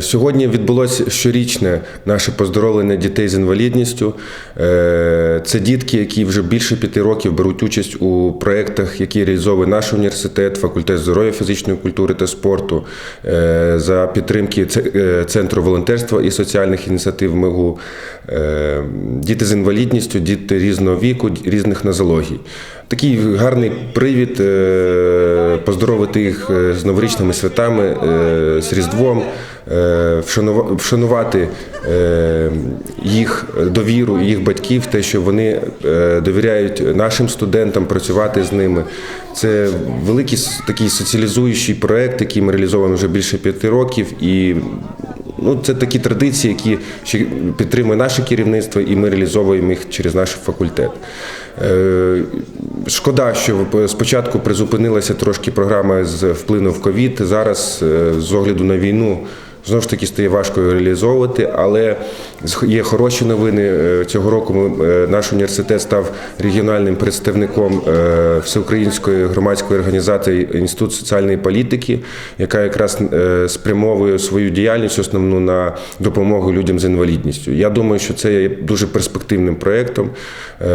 Сьогодні відбулося щорічне наше поздоровлення дітей з інвалідністю. Е, Це дітки, які вже більше п'яти років беруть участь у проєктах, які реалізовує наш університет, факультет здоров'я, фізичної культури та спорту е, за підтримки е, Центру волонтерства і соціальних ініціатив МИГУ. Діти з інвалідністю, діти різного віку, різних нозологій. Такий гарний привід поздоровити їх з новорічними святами, з Різдвом, вшанувати е, їх довіру, їх батьків, те, що вони е, довіряють нашим студентам працювати з ними. Це великий такий соціалізуючий проект, який ми реалізовуємо вже більше п'яти років. І ну, це такі традиції, які підтримує наше керівництво, і ми реалізовуємо їх через наш факультет. Е, Шкода, що спочатку призупинилася трошки програма з вплинув ковід. Зараз, е, з огляду на війну, знову ж таки стає важко реалізовувати, але є хороші новини. Е, Цього року ми, е, наш університет став регіональним представником е, всеукраїнської громадської організації Інститут соціальної політики, яка якраз спрямовує свою діяльність основну на допомогу людям з інвалідністю. Я думаю, що це є дуже перспективним проєктом,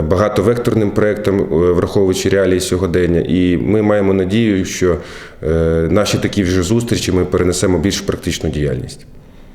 багатовекторним проєктом, враховуючи реалії сьогодення. І ми маємо надію, що наші такі вже зустрічі ми перенесемо більш практичну діяльність відповідальність.